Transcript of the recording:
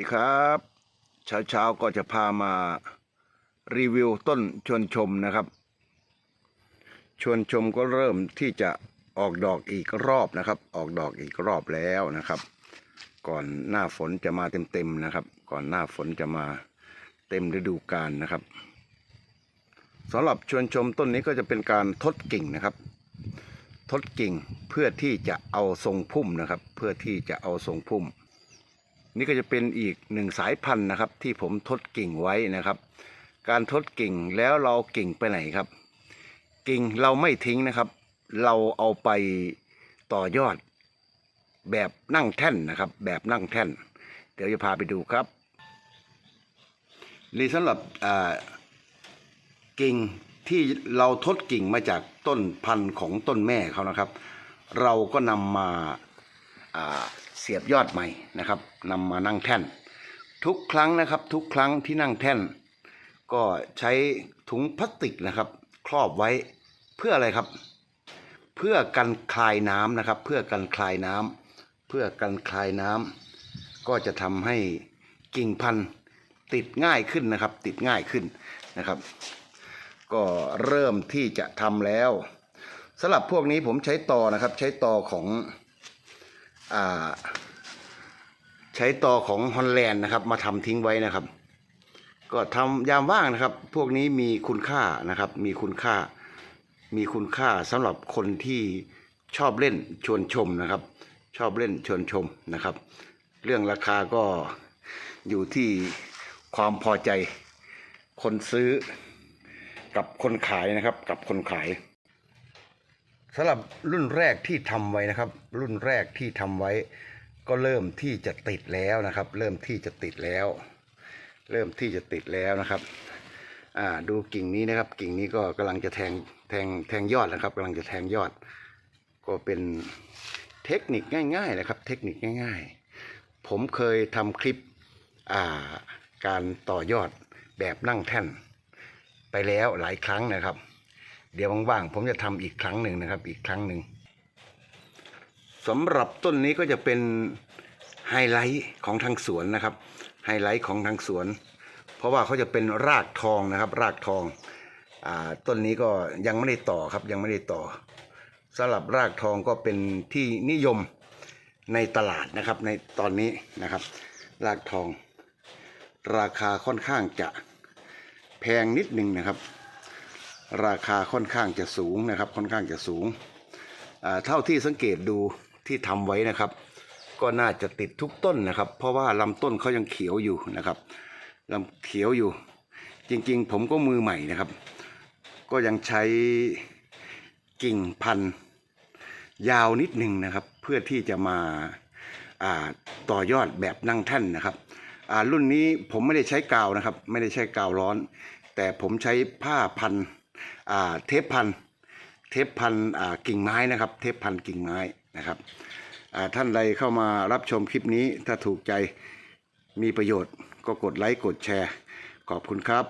สวัสดีครับเช้าเช้าก็จะพามารีวิวต้นชวนชมนะครับ ชวนชมก็เริ่มที่จะออกดอกอีกรอบนะครับ ออกดอกอีกรอบแล้วนะครับ ก่อนหน้าฝนจะมาเต็มๆนะครับ ก่อนหน้าฝนจะมาเต็มฤดูกาลนะครับสำหรับชวนชมต้นนี้ก็จะเป็นการทดกิ่งนะครับ ทดกิ่งเพื่อที่จะเอาทรงพุ่มนะครับ เพื่อที่จะเอาทรงพุ่ม นี่ก็จะเป็นอีกหนึ่งสายพันธุ์นะครับ ที่ผมทดกิ่งไว้นะครับ การทดกิ่งแล้วเรากิ่งไปไหนครับ กิ่งเราไม่ทิ้งนะครับ เราเอาไปต่อยอดแบบนั่งแท่นนะครับ แบบนั่งแท่น เดี๋ยวจะพาไปดูครับนี่สำหรับกิ่งที่เราทดกิ่งมาจากต้นพันธุ์ของต้นแม่เขานะครับ เราก็นำมา เสียบยอดใหม่นะครับนำมานั่งแท่น ทุกครั้งนะครับ ทุกครั้งที่นั่งแท่น ก็ใช้ถุงพลาสติกนะครับ ครอบไว้เพื่ออะไรครับ เพื่อกันคลายน้ำนะครับ เพื่อกันคลายน้ำเพื่อกันคลายน้ำก็จะทำให้กิ่งพันธุ์ติดง่ายขึ้นนะครับ ติดง่ายขึ้นนะครับ ก็เริ่มที่จะทำแล้วสำหรับพวกนี้ผมใช้ตอนะครับ ใช้ตอของอ่า ใช้ตอของฮอลแลนด์นะครับ มาทำทิ้งไว้นะครับ ก็ทำยามว่างนะครับ พวกนี้มีคุณค่านะครับ มีคุณค่า มีคุณค่าสำหรับคนที่ชอบเล่นชวนชมนะครับ ชอบเล่นชวนชมนะครับ เรื่องราคาก็อยู่ที่ความพอใจคนซื้อกับคนขายนะครับ กับคนขายสำหรับรุ่นแรกที่ทำไว้นะครับ รุ่นแรกที่ทำไว้ ก็เริ่มที่จะติดแล้วนะครับ เริ่มที่จะติดแล้ว เริ่มที่จะติดแล้วนะครับอ่าดูกิ่งนี้นะครับ กิ่งนี้ก็กำลังจะแทงแทงแทงยอดนะครับกำลังจะแทงยอด ก็เป็นเทคนิคง่ายๆนะครับ เทคนิคง่าย ๆ ผมเคยทำคลิปอ่าการต่อยอดแบบนั่งแท่น ไปแล้วหลายครั้งนะครับ เดี๋ยวว่างๆผมจะทำอีกครั้งหนึ่งนะครับ อีกครั้งหนึ่ง สำหรับต้นนี้ก็จะเป็นไฮไลท์ของทางสวนนะครับ ไฮไลท์ของทางสวน เพราะว่าเขาจะเป็นรากทองนะครับ รากทองอต้นนี้ก็ยังไม่ได้ต่อครับ ยังไม่ได้ต่อสำหรับรากทองก็เป็นที่นิยมในตลาดนะครับ ในตอนนี้นะครับ รากทอง ราคาค่อนข้างจะแพงนิดหนึ่งนะครับ ราคาค่อนข้างจะสูงนะครับ ค่อนข้างจะสูงเท่าที่สังเกตดู ที่ทำไว้นะครับ ก็น่าจะติดทุกต้นนะครับ เพราะว่าลำต้นเขายังเขียวอยู่นะครับลำเขียวอยู่ จริงๆ ผมก็มือใหม่นะครับ ก็ยังใช้กิ่งพันธุ์ยาวนิดหนึ่งนะครับ เพื่อที่จะมาาต่อยอดแบบนั่งแท่นนะครับรุ่นนี้ผมไม่ได้ใช้กาวนะครับ ไม่ได้ใช้กาวร้อน แต่ผมใช้ผ้าพันเทปพันเทปพันกิ่งไม้นะครับ เทปพันกิ่งไม้ นะครับท่านใดเข้ามารับชมคลิปนี้ถ้าถูกใจมีประโยชน์ก็กดไลค์กดแชร์ ขอบคุณครับ